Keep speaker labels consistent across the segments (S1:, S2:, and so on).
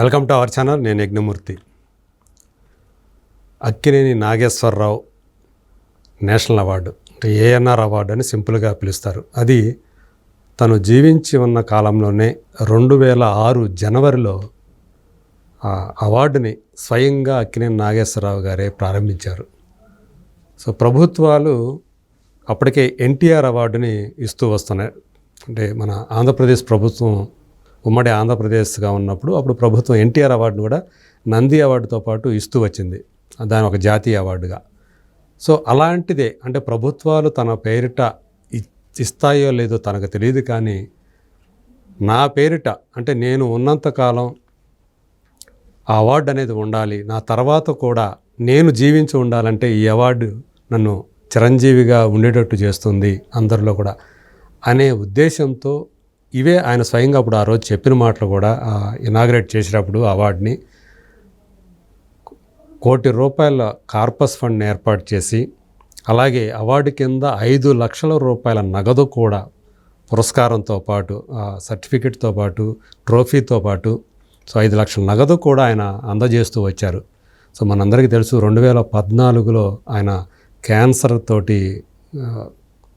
S1: Welcome to our channel నేను Yagnamurthy. Akkineni Nageswararao national award అంటే ANR award అని సింపుల్గా పిలుస్తారు. అది తను జీవించి ఉన్న కాలంలోనే రెండు వేల ఆరు జనవరిలో ఆ అవార్డుని స్వయంగా అక్కినేని నాగేశ్వరరావు గారే ప్రారంభించారు. సో ప్రభుత్వాలు అప్పటికే ఎన్టీఆర్ అవార్డుని ఇస్తూ వస్తున్నాయి. అంటే మన ఆంధ్రప్రదేశ్ ప్రభుత్వం ఉమ్మడి ఆంధ్రప్రదేశ్గా ఉన్నప్పుడు అప్పుడు ప్రభుత్వం ఎన్టీఆర్ అవార్డును కూడా నంది అవార్డుతో పాటు ఇస్తూ వచ్చింది. దాని ఒక జాతీయ అవార్డుగా. సో అలాంటిదే అంటే ప్రభుత్వాలు తన పేరిట ఇస్తాయో లేదో తనకు తెలియదు కానీ నా పేరిట అంటే నేను ఉన్నంతకాలం ఆ అవార్డు అనేది ఉండాలి. నా తర్వాత కూడా నేను జీవించి ఉండాలంటే ఈ అవార్డు నన్ను చిరంజీవిగా ఉండేటట్టు చేస్తుంది అందరిలో కూడా అనే ఉద్దేశంతో ఇవే ఆయన స్వయంగా అప్పుడు ఆ రోజు చెప్పిన మాటలు కూడా ఇనాగ్రేట్ చేసినప్పుడు అవార్డుని కోటి రూపాయల కార్పస్ ఫండ్ ఏర్పాటు చేసి అలాగే అవార్డు కింద ఐదు లక్షల రూపాయల నగదు కూడా పురస్కారంతో పాటు సర్టిఫికెట్తో పాటు ట్రోఫీతో పాటు సో ఐదు లక్షల నగదు కూడా ఆయన అందజేస్తూ వచ్చారు. సో మనందరికీ తెలుసు రెండు వేల పద్నాలుగులో ఆయన క్యాన్సర్ తోటి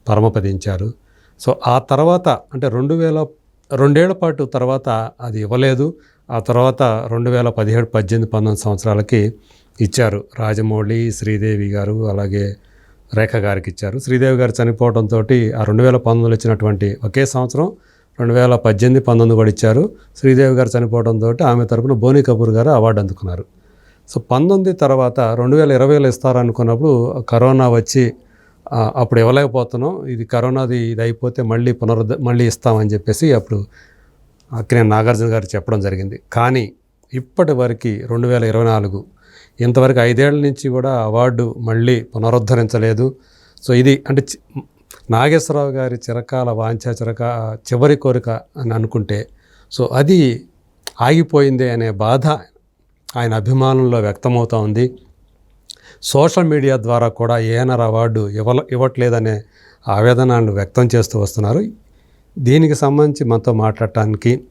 S1: పరమపదించారు సో ఆ తర్వాత అంటే రెండు వేల రెండేళ్ళ పాటు తర్వాత అది ఇవ్వలేదు. ఆ తర్వాత రెండు వేల పదిహేడు పద్దెనిమిది పంతొమ్మిది సంవత్సరాలకి ఇచ్చారు. రాజమౌళి శ్రీదేవి గారు అలాగే రేఖ గారికి ఇచ్చారు. శ్రీదేవి గారు చనిపోవడంతో ఆ రెండు వేల పంతొమ్మిదిలో ఇచ్చినటువంటి ఒకే సంవత్సరం రెండు వేల పద్దెనిమిది పంతొమ్మిది కూడా ఇచ్చారు. శ్రీదేవి గారు చనిపోవడంతో ఆమె తరపున బోని కపూర్ గారు అవార్డు అందుకున్నారు. సో పంతొమ్మిది తర్వాత రెండు వేల ఇరవైలో ఇస్తారనుకున్నప్పుడు కరోనా వచ్చి అప్పుడు ఇవ్వలేకపోతున్నాం. ఇది కరోనాది ఇది అయిపోతే మళ్ళీ పునరుద్ధ మళ్ళీ ఇస్తామని చెప్పేసి అప్పుడు అక్కినే నాగార్జున గారు చెప్పడం జరిగింది. కానీ ఇప్పటి వరకు రెండు వేల ఇరవై నాలుగు ఇంతవరకు ఐదేళ్ళ నుంచి కూడా అవార్డు మళ్ళీ పునరుద్ధరించలేదు. సో ఇది అంటే చి- నాగేశ్వరరావు గారి చిరకాల వాంఛ చిరక చివరి కోరిక అని అనుకుంటే సో అది ఆగిపోయిందే అనే బాధ ఆయన అభిమానుల్లో వ్యక్తమవుతూ ఉంది. సోషల్ మీడియా ద్వారా కూడా ఏఎన్ఆర్ అవార్డు ఇవ్వ ఇవ్వట్లేదనే ఆవేదనను వ్యక్తం చేస్తూ వస్తున్నారు. దీనికి సంబంధించి మనతో మాట్లాడటానికి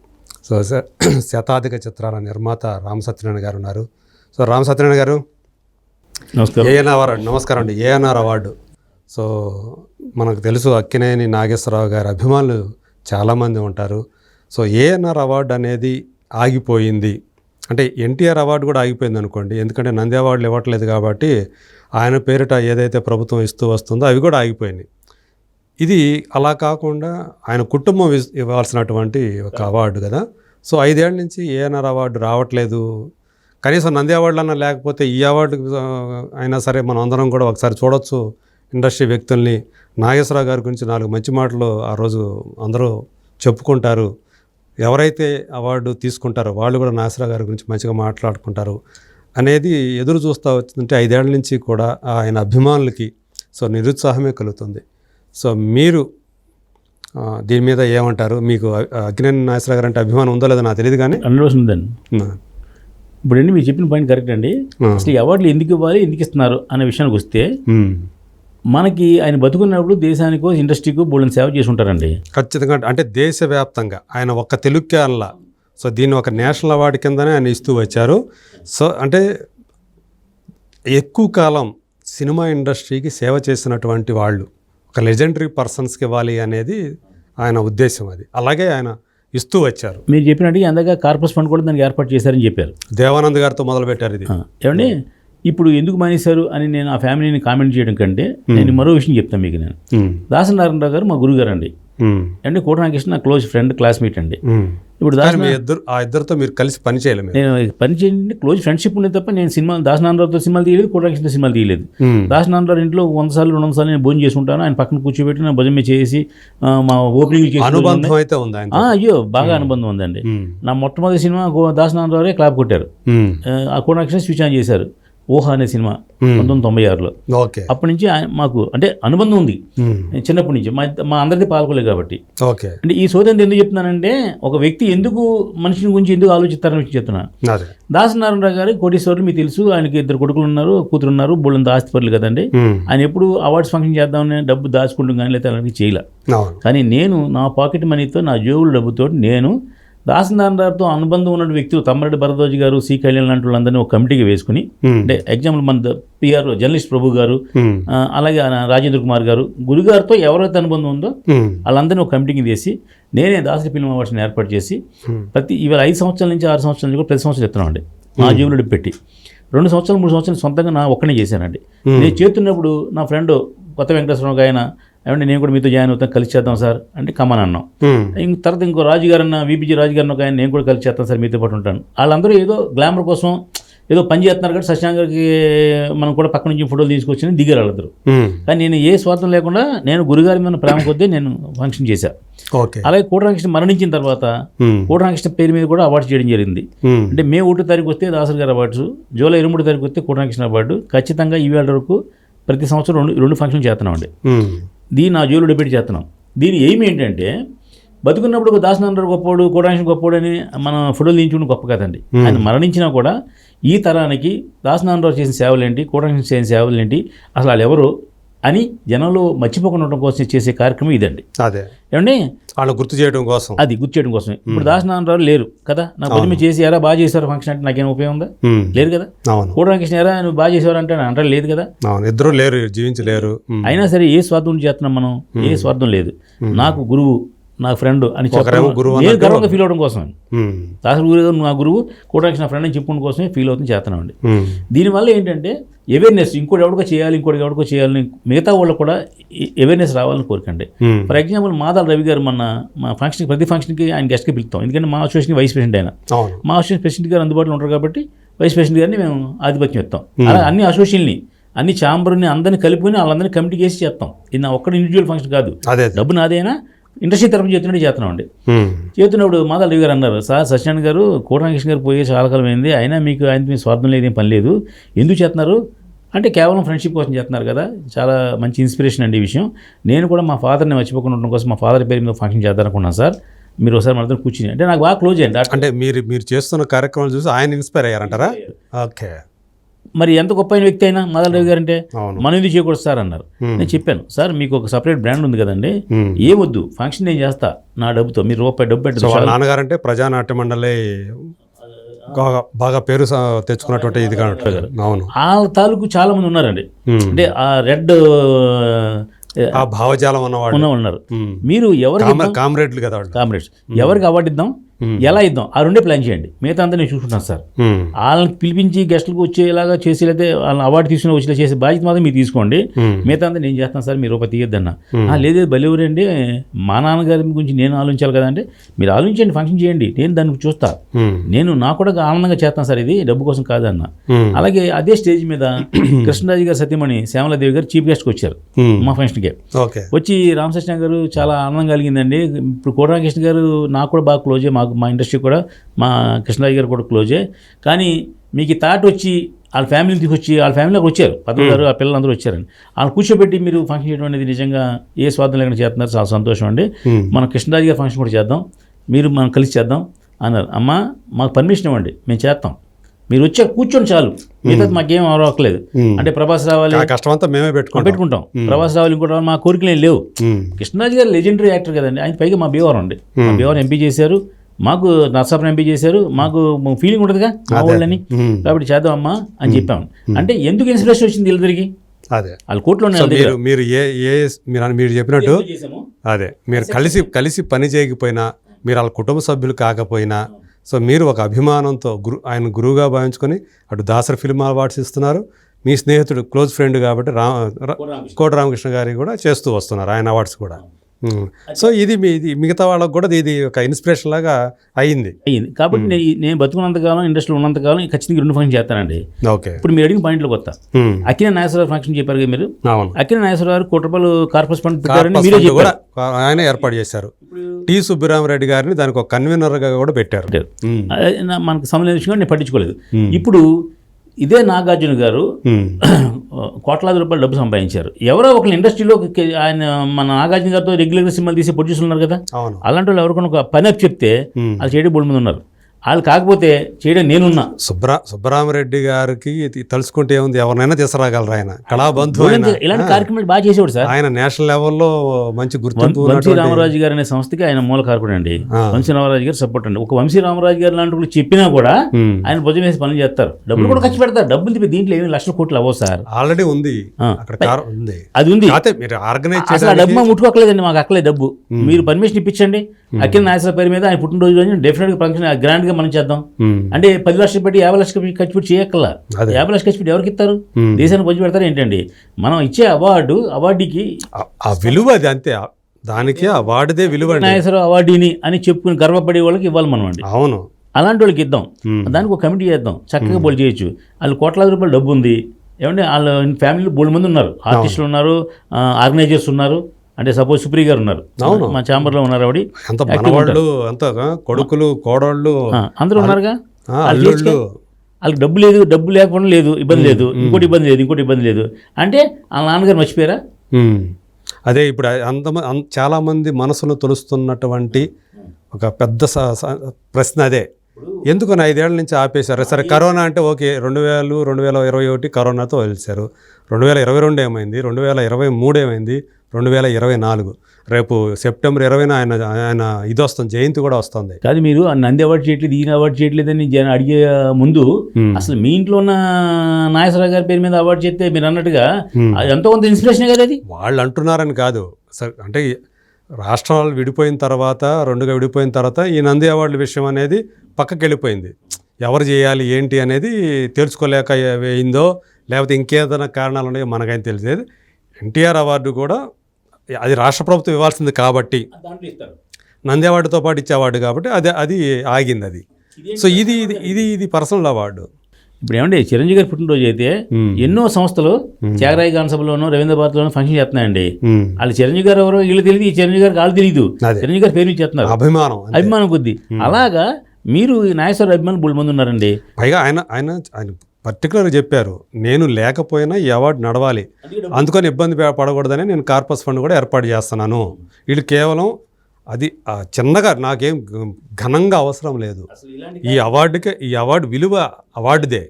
S1: సో శతాధిక చిత్రాల నిర్మాత రామ్ సత్యనారాయణ గారు ఉన్నారు. సో రామ్ సత్యనారాయణ గారు
S2: నమస్కారం.
S1: ఏఎన్ఆర్ అవార్డు నమస్కారం అండి. ఏఎన్ఆర్ అవార్డు. సో మనకు తెలుసు అక్కినేని నాగేశ్వరరావు గారి అభిమానులు చాలామంది ఉంటారు. సో ఏఎన్ఆర్ అవార్డు అనేది ఆగిపోయింది. అంటే ఎన్టీఆర్ అవార్డు కూడా ఆగిపోయింది అనుకోండి. ఎందుకంటే నంది అవార్డులు ఇవ్వట్లేదు కాబట్టి ఆయన పేరిట ఏదైతే ప్రభుత్వం ఇస్తూ వస్తుందో అవి కూడా ఆగిపోయినాయి. ఇది అలా కాకుండా ఆయన కుటుంబం ఇవ్వాల్సినటువంటి ఒక అవార్డు కదా. సో ఐదేళ్ళ నుంచి ఏఎన్ఆర్ అవార్డు రావట్లేదు. కనీసం నంది అవార్డులన్నా లేకపోతే ఈ అవార్డు అయినా సరే మనం అందరం కూడా ఒకసారి చూడొచ్చు. ఇండస్ట్రీ వ్యక్తుల్ని నాగేశ్వరరావు గారి గురించి నాలుగు మంచి మాటలు ఆ రోజు అందరూ చెప్పుకుంటారు. ఎవరైతే అవార్డు తీసుకుంటారో వాళ్ళు కూడా నాగేశ్వరరావు గారి గురించి మంచిగా మాట్లాడుకుంటారు అనేది ఎదురు చూస్తూ వచ్చిందంటే ఐదేళ్ళ నుంచి కూడా ఆయన అభిమానులకి సో నిరుత్సాహమే కలుగుతుంది. సో మీరు దీని మీద ఏమంటారు? మీకు అగ్నేని నాగేశ్వరరావు గారు అంటే అభిమానం ఉందో లేదో నాకు తెలియదు కానీ.
S2: పర్సెంట్ ఉందండి. ఇప్పుడు మీరు చెప్పిన పాయింట్ కరెక్ట్ అండి. అసలు ఈ అవార్డులు ఎందుకు ఇవ్వాలి ఎందుకు ఇస్తున్నారు అనే విషయానికి వస్తే. మనకి ఆయన బతుకున్నప్పుడు దేశానికో ఇండస్ట్రీకో బోళ్ళని సేవ చేసి ఉంటారండి
S1: ఖచ్చితంగా. అంటే దేశవ్యాప్తంగా ఆయన ఒక్క తెలుగు కేరళ సో దీన్ని ఒక నేషనల్ అవార్డు కిందనే ఆయన ఇస్తూ వచ్చారు. సో అంటే ఎక్కువ కాలం సినిమా ఇండస్ట్రీకి సేవ చేసినటువంటి వాళ్ళు ఒక లెజెండరీ పర్సన్స్కి ఇవ్వాలి అనేది ఆయన ఉద్దేశం అది. అలాగే ఆయన ఇస్తూ వచ్చారు.
S2: మీరు చెప్పినట్టుగా అందాక కార్పస్ ఫండ్ కూడా దానికి ఏర్పాటు చేశారని చెప్పారు.
S1: దేవానంద్ గారితో మొదలుపెట్టారు ఇది.
S2: ఏమండి? ఇప్పుడు ఎందుకు మానేశారు అని నేను ఆ ఫ్యామిలీని కామెంట్ చేయడం కంటే నేను మరో విషయం చెప్తాను మీకు నేను.
S1: ఉమ్,
S2: దాసనారాయణరావు గారు మా గురువు గారు అండి అంటే కోటనాకృష్ణ నా క్లోజ్ ఫ్రెండ్ క్లాస్మేట్ అండి. ఇప్పుడు
S1: ఇద్దరు ఆ ఇద్దరితో మీరు కలిసి పని చేయలేము.
S2: నేను పని చేయండి క్లోజ్ ఫ్రెండ్షిప్ ఉండేది తప్ప నేను సినిమా దాసనారాయణరావుతో సినిమాలు తీయలేదు కోటనాకృష్ణ సినిమాలు తీయలేదు. దాసనారాయణ ఇంట్లో వంద సార్లు రెండు వందల సార్లు నేను భోజనం చేసుకుంటాను ఆయన పక్కన కూర్చోబెట్టి నా భుజం మీద చేసి మా ఓపెనింగ్
S1: అనుబంధం అయితే ఉంది
S2: అయ్యో బాగా అనుబంధం ఉందండి. నా మొట్టమొదటి సినిమా గో దాసనారాయణరావురే క్లాప్ కొట్టారు. ఆ, కోటనాకృష్ణ స్విచ్ ఆన్ చేశారు. ఊహ అనే సినిమా. పంతొమ్మిది తొంభై ఆరులో.
S1: ఓకే.
S2: అప్పటి నుంచి మాకు అంటే అనుబంధం ఉంది. చిన్నప్పటి నుంచి. మా మా అందరికీ పాల్గొలేదు కాబట్టి.
S1: ఓకే.
S2: అంటే ఈ సోదం ఎందుకు చెప్తున్నానంటే ఒక వ్యక్తి ఎందుకు మనిషిని గురించి ఎందుకు ఆలోచిస్తారని విషయం చెప్తున్నా దాసనారాయణరావు గారు కోటీశ్వరులు మీకు తెలుసు. ఆయనకి ఇద్దరు కొడుకులు ఉన్నారు కూతురు ఉన్నారు బోళ్ళంత ఆస్తిపరులు కదండి. ఆయన ఎప్పుడు అవార్డ్స్ ఫంక్షన్ చేద్దామని డబ్బు దాచుకుంటూ కానీ లేకపోతే అలాంటి చేయలే. కానీ నేను నా పాకెట్ మనీతో నా జోబుల డబ్బుతో నేను దాసనారాయణతో అనుబంధం ఉన్న వ్యక్తులు తమ్మరెడ్డి భరద్వాజ్ గారు సి కళ్యాణ్ లాంటి వాళ్ళందరినీ ఒక కమిటీకి వేసుకుని అంటే ఎగ్జాంపుల్ మన పిఆర్ జర్నలిస్ట్ ప్రభు గారు అలాగే రాజేంద్ర కుమార్ గారు గురుగారితో ఎవరైతే అనుబంధం ఉందో వాళ్ళందరినీ ఒక కమిటీకి తీసి నేనే దాసరి ఫిల్మ్ అవార్డ్స్ని ఏర్పాటు చేసి ప్రతి ఇవాళ ఐదు సంవత్సరాల నుంచి ఆరు సంవత్సరాల నుంచి కూడా ప్రతి సంవత్సరం చెప్తున్నామండి. మా జేబులో పెట్టి రెండు సంవత్సరాలు మూడు సంవత్సరాలు సొంతంగా నా ఒక్కనే చేశానండి. నేను చేస్తున్నప్పుడు నా ఫ్రెండ్ కొత్త వెంకటేశ్వరరావు ఆయన ఏమంటే నేను కూడా మీతో జాయిన్ అవుతాను కలిసి చేద్దాం సార్ అంటే కమ్మని అన్నాం. ఇంక తర్వాత ఇంకో రాజు గారు అన్న వీపీజీ రాజు గారిని ఒక ఆయన నేను కూడా కలిసి చేస్తాను సార్ మీతో పాటు ఉంటాను. వాళ్ళందరూ ఏదో గ్లామర్ కోసం ఏదో పని చేస్తున్నారు కాబట్టి సత్యనారాయణ గారికి మనం కూడా పక్క నుంచి ఫోటోలు తీసుకొచ్చి దిగారు వాళ్ళందరూ కానీ నేను ఏ స్వార్థం లేకుండా నేను గురుగారి మీద ప్రేమ కొద్దీ నేను ఫంక్షన్ చేశాను అలాగే కోటరామకృష్ణ మరణించిన తర్వాత కోటరామకృష్ణ పేరు మీద కూడా అవార్డు చేయడం జరిగింది. అంటే మే ఒకటో తారీఖు వస్తే దాసరి గారు అవార్డ్స్ జూలై ఇరవై మూడో తారీఖు వస్తే కోటరామకృష్ణ అవార్డు ఖచ్చితంగా ఈ వేళ వరకు ప్రతి సంవత్సరం రెండు రెండు ఫంక్షన్ చేస్తున్నామండి. దీన్ని నా జోలు డిబేట్ చేస్తున్నాం. దీని ఎయిమ్ ఏంటంటే బతుకున్నప్పుడు ఒక దాసనారాయణ గొప్పోడు కోటాంశం గొప్పోడు అని మనం ఫోటోలు దించుకుని గొప్ప కదండి. ఆయన మరణించినా కూడా ఈ తరానికి దాసనారాయణరావు చేసిన సేవలు ఏంటి కోటాంశం చేసిన సేవలు ఏంటి అసలు వాళ్ళు ఎవరు అని జనంలో మర్చిపోకుండా ఉండడం కోసం చేసే కార్యక్రమం ఇదండి.
S1: అదే.
S2: ఏమండి?
S1: వాళ్ళు గుర్తు చేయడం కోసం.
S2: అది గుర్తు చేయడం కోసమే. ఇప్పుడు దాసనారాయణరావు లేరు కదా? నాకు పొద్దున్న చేసి ఎరా బాగా చేశారు ఫంక్షన్ అంటే నాకేం ఉపయోగం ఉందా? లేరు కదా?
S1: అవును.
S2: కోటరామకృష్ణ ఎరా నువ్వు బాగా చేసేవారు అంటే అంటే లేదు కదా?
S1: ఇద్దరు లేరు జీవించలేరు.
S2: అయినా సరే ఏ స్వార్థం చేస్తున్నాం మనం? ఏ స్వార్థం లేదు. నాకు గురువు నా ఫ్రెండ్ అని నేను గర్వంగా ఫీల్ అవడం కోసం దాసరి గురువు గారు నా గురువు కోటాక్ష నా ఫ్రెండ్ అని చెప్పుకోవడం కోసమే ఫీల్ అవుతుంది చేస్తున్నామండి. దీనివల్ల ఏంటంటే అవేర్నెస్ ఇంకోటి ఎవరికో చేయాలి ఇంకోటి ఎవరికో చేయాలని మిగతా వాళ్ళకు కూడా అవేర్నెస్ రావాలని కోరికండి. ఫర్ ఎగ్జాంపుల్ మాదాల రవి గారు మన మా ఫంక్షన్కి ప్రతి ఫంక్షన్కి ఆయన గెస్ట్కి పిలుస్తాం. ఎందుకంటే మా అసోసియేషన్కి వైస్ ప్రెసిడెంట్ ఆయన. మా అసోసియేషన్ ప్రెసిడెంట్ గారు అందుబాటులో ఉంటారు కాబట్టి వైస్ ప్రెసిడెంట్ గారిని మేము ఆధిపత్యం ఇస్తాం అలా అన్ని అసోసియేషన్ని అన్ని ఛాంబర్ని అందరిని కలుపుకొని వాళ్ళందరినీ కమిటీకి వేసి చేస్తాం. ఇది నా ఒక్కడి ఇండివిజువల్ ఫంక్షన్ కాదు. డబ్బు నాదేనా ఇండస్ట్రీ తరఫున చేస్తున్నామండి
S1: ఉమ్,
S2: చేస్తున్నప్పుడు మాదాల రవి గారు అన్నారు సార్ సత్యనారాయణ గారు కోటరామకృష్ణ గారు పోయే చాలా కాలం అయింది. అయినా మీకు ఆయన మీ స్వార్థం లేదు ఏం పని లేదు. ఎందుకు చేస్తున్నారు అంటే కేవలం ఫ్రెండ్షిప్ కోసం చేస్తున్నారు కదా. చాలా మంచి ఇన్స్పిరేషన్ అండి ఈ విషయం. నేను కూడా మా ఫాదర్ని మర్చిపోకుండా ఉండడం కోసం మా ఫాదర్ పేరు మీద ఫంక్షన్ చేద్దాం అనుకున్నాను సార్. మీరు ఒకసారి మన కూర్చుని అంటే నాకు బాగా క్లోజ్ అయ్యండి
S1: అంటే మీరు మీరు చేస్తున్న కార్యక్రమాలు చూసి ఆయన ఇన్స్పైర్ అయ్యారంటారా? ఓకే.
S2: మరి ఎంత గొప్ప అయిన వ్యక్తి అయినా మాదాల రవి గారు అంటే మనం ఎందుకు చేయకూడదు సార్ అన్నారు. నేను చెప్పాను సార్ మీకు ఒక సపరేట్ బ్రాండ్ ఉంది కదండి. ఏమొద్దు ఫంక్షన్ నేను చేస్తా నా డబ్బుతో మీరు రూపాయి డబ్బు
S1: సో
S2: పెట్టదు
S1: వాళ్ళ నాన్నగారంటే ప్రజానాట్య మండలి బాగా పేరు తెచ్చుకున్నటువంటి ఇది అవును.
S2: ఆ తాలూకు చాలా మంది ఉన్నారండి. అంటే ఆ రెడ్
S1: ఆ భావజాలం ఉన్నవాడు
S2: ఉన్న ఉన్నారు. మీరు ఎవరికి
S1: కామ- కామ్రేడ్లు కదా
S2: కామ్రేడ్స్. ఎవరికి అవార్డు ఇద్దాం? ఎలా ఇద్దాం? ఆ రెండే ప్లాన్ చేయండి. మిగతా అంతా నేను చూసుకుంటాను సార్. వాళ్ళని పిలిపించి గెస్టులకు వచ్చేలాగా చేసి లేకపోతే వాళ్ళని అవార్డు తీసుకుని వచ్చేలా చేసే బాధ్యత మాత్రం మీరు తీసుకోండి. మిగతా అంతా నేను చేస్తాను సార్ మీరు రూపాయి తీయొద్దన్న. "ఆ, లేదు బలివరండి మా నాన్నగారి గురించి నేను ఆలోచించాలి కదా అంటే మీరు ఆలోచించండి ఫంక్షన్ చేయండి. నేను దాన్ని చూస్తా. నేను నాకు కూడా ఆనందంగా చేస్తాను సార్ ఇది డబ్బు కోసం కాదన్న. అలాగే అదే స్టేజ్ మీద కృష్ణరాజు గారు సత్యమణి శ్యామలాదేవి గారు చీఫ్ గెస్ట్కి వచ్చారు. మా ఫంక్షన్కి. వచ్చి రామకృష్ణ గారు చాలా ఆనందం కలిగిందండి. ఇప్పుడు కోటరామకృష్ణ గారు నాకు కూడా బాగా క్లోజే మాకు మా ఇండస్ట్రీ కూడా మా కృష్ణరాజు గారు కూడా క్లోజే. కానీ మీకు ఈ థాట్ వచ్చి వాళ్ళ ఫ్యామిలీని తీసుకొచ్చి వాళ్ళ ఫ్యామిలీకి వచ్చారు. పదవి గారు ఆ పిల్లలందరూ వచ్చారండి వాళ్ళు కూర్చోబెట్టి మీరు ఫంక్షన్ చేయడం అనేది నిజంగా ఏ స్వార్థం లేకుండా చేస్తున్నారు. చాలా సంతోషం అండి. మనం కృష్ణరాజు గారి ఫంక్షన్ కూడా చేద్దాం. మీరు మనం కలిసి చేద్దాం అన్నారు. అమ్మ మాకు పర్మిషన్ ఇవ్వండి. మేము చేస్తాం. మీరు వచ్చే కూర్చొని చాలు. మిగతా మాకేం అవరవట్లేదు. అంటే ప్రభాస్ రావాలి.
S1: ఆ కష్టం అంతా మేమే పెట్టుకుంటాం.
S2: పెట్టుకుంటాం ప్రభాస్ రావాలి ఇంకోటి మా కోరికలు ఏం లేవు. కృష్ణరాజు గారు లెజెండరీ యాక్టర్ కదండి. ఆయన పైగా మా భీవరం అండి. మా భీవరం ఎంపీ చేశారు. మాకు నర్సాపురం ఎంపీ చేశారు మాకు ఫీలింగ్ ఉంటుందిగా మా వాళ్ళని. కాబట్టి చేద్దాం అమ్మా అని చెప్పాము. అంటే ఎందుకు ఇన్స్పిరేషన్ వచ్చింది వీళ్ళందరికీ?
S1: అదే.
S2: వాళ్ళ కోర్టులో
S1: మీరు మీరు ఏ ఏ మీరు మీరు చెప్పినట్టు అదే మీరు కలిసి కలిసి పని చేయకపోయినా మీరు వాళ్ళ కుటుంబ సభ్యులు కాకపోయినా సో మీరు ఒక అభిమానంతో గురు ఆయన గురువుగా భావించుకొని అటు దాసరి ఫిల్మ్ అవార్డ్స్ ఇస్తున్నారు. మీ స్నేహితుడు క్లోజ్ ఫ్రెండ్ కాబట్టి రా కోట రామకృష్ణ గారికి కూడా చేస్తూ వస్తున్నారు ఆయన అవార్డ్స్ కూడా. సో ఇది మిగతా వాళ్ళకు కూడా ఇది ఒక ఇన్స్పిరేషన్ లాగా అయ్యింది
S2: అయ్యింది కాబట్టి నేను నేను బతుకున్నంతకాలం ఇండస్ట్రీలో ఉన్నంతకాలం ఖచ్చితంగా రెండు ఫంక్షన్ చేస్తానండి.
S1: ఓకే.
S2: ఇప్పుడు మీరు అడిగిన పాయింట్లోకి వస్తా.
S1: ఉమ్.
S2: అక్కిన నాగేశ్వరరావు ఫంక్షన్ చెప్పారు కదా మీరు? అక్కిన నాగేశ్వరరావు గారు కోటి రూపాయలు కార్పొరేట్ ఫండ్ పెట్టారని
S1: కార్పస్
S2: మీరే
S1: ఫండ్
S2: చెప్పారు.
S1: కూడా ఆయన ఏర్పాటు చేశారు. టి సుబ్బరామరెడ్డి గారిని దానికి ఒక కన్వీనర్గా కూడా పెట్టారు.
S2: మనకు సంబంధించిన విషయం నేను పట్టించుకోలేదు. ఇప్పుడు ఇదే నాగార్జున గారు. కోట్లాది రూపాయలు డబ్బు సంపాదించారు ఎవరో ఒక ఇండస్ట్రీలో ఆయన మన నాగార్జున గారితో రెగ్యులర్గా సినిమాలు తీసే ప్రొడ్యూసర్లు ఉన్నారు కదా అలాంటి వాళ్ళు ఎవరికైనా ఒక పని అప్ చెప్తే. అది చేయడం బోల్డ్ మంది ఉన్నారు వాళ్ళు కాకపోతే చేయడం నేనున్నా.
S1: సుబ్రా సుబ్బరామరెడ్డి గారికి తలుచుకుంటే ఏముంది? ఎవరినైనా తీసుకురాగలరు ఆయన? కళాబంధు
S2: ఇలాంటి కార్యక్రమాలు బాగా చేసేవాడు సార్.
S1: ఆయన నేషనల్ లెవెల్లో మంచి గుర్తింపు
S2: వంశీ రామరాజు గారు అనే సంస్థకి ఆయన మూల కారకుడు అండి. వంశీ రామరాజు గారు సపోర్ట్ అండి. ఒక వంశీ రామరాజు గారు లాంటి వాళ్ళు చెప్పినా కూడా. ఆయన భుజం వేసి పనులు చేస్తారు. డబ్బులు కూడా ఖర్చు పెడతారు. డబ్బులు తిప్పి దీంట్లో ఏమి లక్షల కోట్లు అవ్వవు సార్.
S1: ఆల్రెడీ ఉంది. అక్కడ ఉంది.
S2: అది ఉంది.
S1: మీరు ఆర్గనైజ్ చేయడానికి
S2: డబ్బు ముట్టుకోకలేదండి మాకు అక్కలే డబ్బు. మీరు పర్మిషన్ ఇప్పించండి. అఖిల నాయకుల పేరు మీద ఆయన పుట్టినరోజు రోజు డెఫినెట్గా ఫంక్షన్ గ్రాండ్ గా మనం చేద్దాం. అంటే పది లక్షలు పెట్టి యాభై లక్షలు ఖర్చు పెట్టి చేయక్కల. యాభై లక్షలు ఖర్చు పెట్టి ఎవరికి ఇస్తారు. దేశానికి పంచి పెడతారు ఏంటండి? మనం ఇచ్చే అవార్డు అవార్డుకి
S1: ఆ- విలువ అది అంతే. దానికి ఆ వాడిదే విలువ
S2: నాగేశ్వరరావు అవార్డుని అని చెప్పుకుని గర్వపడే వాళ్ళకి ఇవ్వాలి మనం అండి.
S1: అవును.
S2: అలాంటి వాళ్ళకి ఇద్దాం. దానికి ఒక కమిటీ చేద్దాం. చక్కగా బోల్ చేయొచ్చు. వాళ్ళు కోట్లాది రూపాయలు డబ్బు ఉంది. ఏమంటే వాళ్ళ ఫ్యామిలీలో బోల్డ్ మంది ఉన్నారు. ఆర్టిస్టులు ఉన్నారు ఆర్గనైజర్స్ ఉన్నారు. అంటే సపోజ్ సుప్రియ గారు ఉన్నారు.
S1: అవును.
S2: మా ఛాంబర్లో ఉన్నారు ఆవిడ.
S1: అంత మనవాళ్ళు అంత కొడుకులు కోడళ్ళు
S2: అందరూ ఉన్నారుగా?
S1: అల్లుళ్ళు.
S2: వాళ్ళకి డబ్బు లేదు డబ్బు లేకపోవడం లేదు ఇబ్బంది లేదు. ఇంకోటి ఇబ్బంది లేదు ఇంకోటి ఇబ్బంది లేదు. అంటే వాళ్ళ నాన్నగారు మర్చిపోయారా.
S1: అదే ఇప్పుడు అంత చాలా మంది మనసును తొలుస్తున్నటువంటి ఒక పెద్ద ప్రశ్న అదే. ఎందుకని ఐదేళ్ళ నుంచి ఆపేశారు? సరే కరోనా అంటే ఓకే రెండు వేలు రెండు వేల ఇరవై ఒకటి కరోనాతో వదిలేశారు. రెండు వేల ఇరవై రెండు ఏమైంది? రెండు వేల ఇరవై మూడు ఏమైంది? రెండు వేల ఇరవై నాలుగు. రేపు సెప్టెంబర్ ఇరవైన ఆయన ఆయన ఇది వస్తుంది జయంతి కూడా వస్తుంది.
S2: కాదు మీరు ఆ నంది అవార్డు చేయట్లేదు ఈయన అవార్డు చేయట్లేదని అడిగే ముందు అసలు మీ ఇంట్లో ఉన్న నాగేశ్వరరావు గారి పేరు మీద అవార్డు చేస్తే మీరు అన్నట్టుగా. అది ఎంతో కొంత ఇన్స్పిరేషన్ కదా అది?
S1: వాళ్ళు అంటున్నారని కాదు. సరే అంటే రాష్ట్రాలు విడిపోయిన తర్వాత రెండుగా విడిపోయిన తర్వాత ఈ నంది అవార్డుల విషయం అనేది పక్కకి వెళ్ళిపోయింది. ఎవరు చేయాలి ఏంటి అనేది తెలుసుకోలేక అయిందో లేకపోతే ఇంకేదైనా కారణాలు ఉన్నాయో మనకైనా తెలిసేది ఎన్టీఆర్ అవార్డు కూడా అది రాష్ట్ర ప్రభుత్వం ఇవ్వాల్సింది కాబట్టి.
S2: దాంట్లో ఇస్తారు.
S1: నంది అవార్డుతో పాటు ఇచ్చే అవార్డు కాబట్టి అది అది ఆగింది అది. సో ఇది ఇది ఇది ఇది పర్సనల్ అవార్డు.
S2: ఇప్పుడు ఏమండి చిరంజీవి గారి పుట్టినరోజు అయితే ఎన్నో సంస్థలు త్యాగరాయ గాన సభలోనూ రవీంద్ర భారత్లోనూ ఫంక్షన్ చేస్తున్నాయండి. వాళ్ళు చిరంజీవి గారు ఎవరో వీళ్ళు తెలియదు ఈ చిరంజీవి గారికి వాళ్ళు తెలియదు. చిరంజీవి గారి పేరు చేస్తున్నారు.
S1: అభిమానం.
S2: అభిమానం కొద్ది. అలాగా మీరు ఈ నాగేశ్వర అభిమానులు బుల్ మంది ఉన్నారండి.
S1: పైగా ఆయన ఆయన ఆయన పర్టికులర్గా చెప్పారు నేను లేకపోయినా ఈ అవార్డు నడవాలి. అందుకని ఇబ్బంది పడకూడదని నేను కార్పస్ ఫండ్ కూడా ఏర్పాటు చేస్తున్నాను. వీళ్ళు కేవలం అది చిన్నగా నాకేం ఘనంగా అవసరం లేదు. ఈ అవార్డుకి ఈ అవార్డు విలువ అవార్డుదే.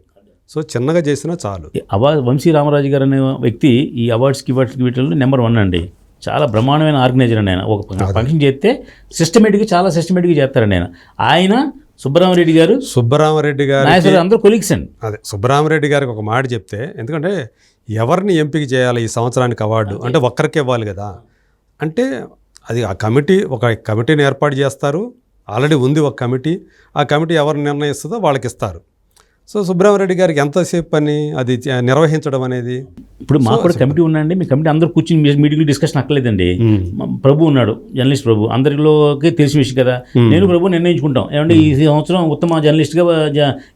S1: సో చిన్నగా చేసినా చాలు.
S2: అవార్డ్ వంశీ రామరాజు గారు అనే వ్యక్తి ఈ అవార్డ్స్కి వాటికి వీటిలో నెంబర్ వన్ అండి. చాలా బ్రహ్మాండమైన ఆర్గనైజర్ అండి ఆయన. ఒక ఫంక్షన్ చేస్తే సిస్టమేటిక్గా చాలా సిస్టమేటిక్గా చేస్తారండి ఆయన. ఆయన సుబ్బరామరెడ్డి గారు
S1: సుబ్బరామరెడ్డి గారు
S2: అందరూ కొలీగ్స్ అండి.
S1: అదే సుబ్బరామరెడ్డి గారికి ఒక మాట చెప్తే ఎందుకంటే ఎవరిని ఎంపిక చేయాలి ఈ సంవత్సరానికి అవార్డు? అంటే ఒక్కరికి ఇవ్వాలి కదా. అంటే అది ఆ కమిటీ ఒక కమిటీని ఏర్పాటు చేస్తారు. ఆల్రెడీ ఉంది ఒక కమిటీ. ఆ కమిటీ ఎవరు నిర్ణయిస్తుందో వాళ్ళకి ఇస్తారు. సో సుబ్రహ్మరెడ్డి గారికి ఎంతసేపు పని? అది నిర్వహించడం అనేది?
S2: ఇప్పుడు మాకు కూడా కమిటీ ఉందండి. మీ కమిటీ అందరూ కూర్చుని మీటింగ్ డిస్కషన్ అక్కర్లేదండి. ప్రభు ఉన్నాడు జర్నలిస్ట్ ప్రభు. అందరిలోకి తెలిసిన విషయం కదా. నేను ప్రభు నిర్ణయించుకుంటాం. ఏమంటే ఈ సంవత్సరం ఉత్తమ జర్నలిస్ట్గా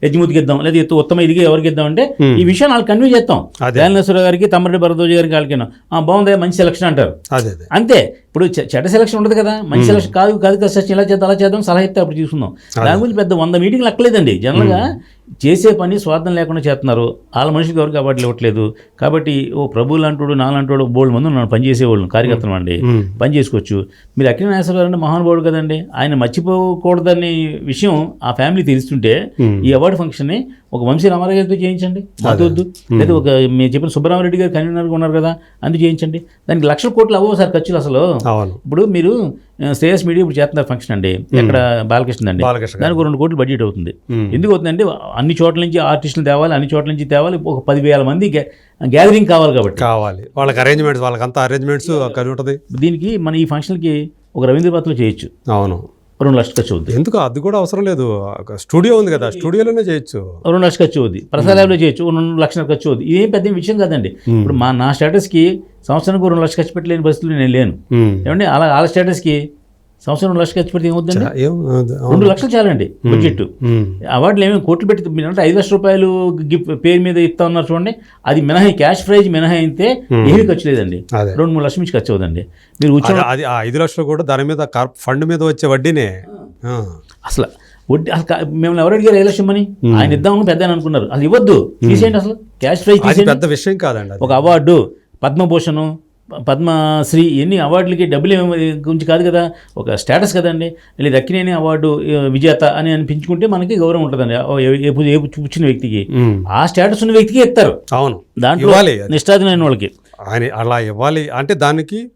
S2: యజ్మూతికి ఇద్దాం లేదా ఉత్తమ ఇదిగా ఎవరికి ఇద్దాం అంటే ఈ విషయాన్ని వాళ్ళు కన్వే చేస్తాం.
S1: అదే.
S2: దయానందేశ్వర గారికి తమ్మరెడ్డి భరద్వాజ్ గారికి వాళ్ళకి బాగుంది మంచి సెలక్షన్ అంటారు. అంతే. ఇప్పుడు చెడ్డ సెలక్షన్ ఉండదు కదా. మంచి సెలక్షన్ కాదు కాదు కదా సెలక్షన్ ఇలా చేద్దాం అలా చేద్దాం సలహా ఇస్తే అప్పుడు చూసుకుందాం. దాని గురించి పెద్ద వంద మీటింగ్లు అక్కలేదండి జనరల్గా చేసే పని స్వార్థం లేకుండా చేస్తున్నారు. వాళ్ళ మనిషికి ఎవరికి అవార్డులు ఇవ్వట్లేదు. కాబట్టి ఓ ప్రభు లాంటోడు నా లాంటోడు బోల్డ్ మంది ఉన్నారు. పని చేసేవాళ్ళు. కార్యకర్తలు అండి. పని చేసుకోవచ్చు. మీరు అఖిల నాగేశ్వర గారు మహానుభావుడు కదండి. ఆయన మర్చిపోకూడదనే విషయం ఆ ఫ్యామిలీ తెలుస్తుంటే. ఈ అవార్డు ఫంక్షన్ని ఒక వంశీ రామారావు గారితో చేయించండి. వద్దు లేదా ఒక మీరు చెప్పిన సుబ్బరామరెడ్డి గారు కన్వీనర్గా ఉన్నారు కదా అందుకు చేయించండి. దానికి లక్షల కోట్లు అవ్వవు సార్ ఖర్చులు అసలు. ఇప్పుడు మీరు శ్రేయస్ మీడియా ఇప్పుడు చేస్తున్నారు ఫంక్షన్ అండి. ఎక్కడ బాలకృష్ణ అండి. దానికి రెండు కోట్లు బడ్జెట్ అవుతుంది. ఎందుకు అవుతుందంటే అన్ని చోట్ల నుంచి ఆర్టిస్టులు తేవాలి అన్ని చోట్ల నుంచి తేవాలి ఒక పదివేల మంది గ్యాదరింగ్ కావాలి కాబట్టి.
S1: కావాలి. వాళ్ళకి అరేంజ్మెంట్స్ వాళ్ళకంతా అరేంజ్మెంట్స్ అక్కడ ఉంటుంది
S2: దీనికి మన ఈ ఫంక్షన్కి ఒక రవీంద్ర చేయొచ్చు.
S1: అవును.
S2: రెండు లక్షలు ఖర్చు అవుద్ది
S1: ఎందుకు? అది కూడా అవసరం లేదు. ఒక స్టూడియో ఉంది కదా స్టూడియోలోనే చేయొచ్చు.
S2: రెండు లక్షలు ఖర్చు అవుద్ది ప్రసాద్ ల్యాబ్లో చేయొచ్చు రెండు లక్షల ఖర్చు అవుద్ది ఇదేం పెద్ద విషయం కాదండి. ఇప్పుడు మా నా స్టేటస్కి సంవత్సరానికి రెండు లక్షలు ఖర్చు పెట్టలేని పరిస్థితులు నేను లేను.
S1: మ్మ్.
S2: ఏమండి? అలా వాళ్ళ స్టేటస్కి సంవత్సరం రెండు లక్షలు ఖర్చు పెడితే ఏమవుతుందండి
S1: ఏం అది- అవును.
S2: రెండు లక్షలు చాలండి బడ్జెట్. అవార్డులు ఏమేమి కోట్లు పెట్టి మీరు అంటే ఐదు లక్షల రూపాయలు గిఫ్ట్ పేరు మీద ఇస్తా ఉన్నారు చూడండి. అది మినహా క్యాష్ ప్రైజ్ మినహా అయితే ఏమీ ఖర్చు లేదండి. రెండు మూడు లక్షల నుంచి ఖర్చు అవుదండి. మీరు
S1: అది- ఐదు లక్షలు కూడా దాని మీద ఫండ్ మీద వచ్చే వడ్డీనే.
S2: అసలు వడ్డీ అసలు మిమ్మల్ని ఎవరు అడిగారు ఏ లక్షం అని ఆయన ఇద్దామని పెద్ద అనుకున్నారు. అసలు ఇవ్వద్దు. తీసేయండి అసలు. క్యాష్ ప్రైజ్ తీసేయండి.
S1: పెద్ద విషయం కాదండి
S2: ఒక అవార్డు పద్మభూషణ్ పద్మశ్రీ ఎన్ని అవార్డులకి డబ్బులు ఏమి గురించి కాదు కదా ఒక స్టేటస్ కదండి. లేదా దక్కినేని అవార్డు విజేత అని అనిపించుకుంటే మనకి గౌరవం ఉంటుందండి. ఏ- పుచ్చిన వ్యక్తికి. ఆ స్టేటస్ ఉన్న వ్యక్తికి ఇస్తారు.
S1: అవును.
S2: దాంట్లో. నిష్ఠాతులైన వాళ్ళకి.
S1: ఆయన అలా ఇవ్వాలి అంటే దానికి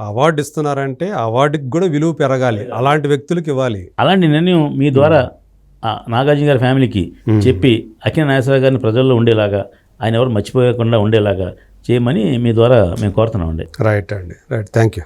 S1: అవార్డు ఇస్తున్నారంటే అవార్డుకి కూడా విలువ పెరగాలి. అలాంటి వ్యక్తులకు ఇవ్వాలి.
S2: అలాంటి నిర్ణయం మీ ద్వారా నాగార్జున గారి ఫ్యామిలీకి చెప్పి అఖిల నాగేశ్వర గారిని ప్రజల్లో ఉండేలాగా ఆయన ఎవరు మర్చిపోయకుండా ఉండేలాగా చేయమని మీ ద్వారా మేము కోరుతున్నామండి.
S1: రైట్ అండి. Right thank you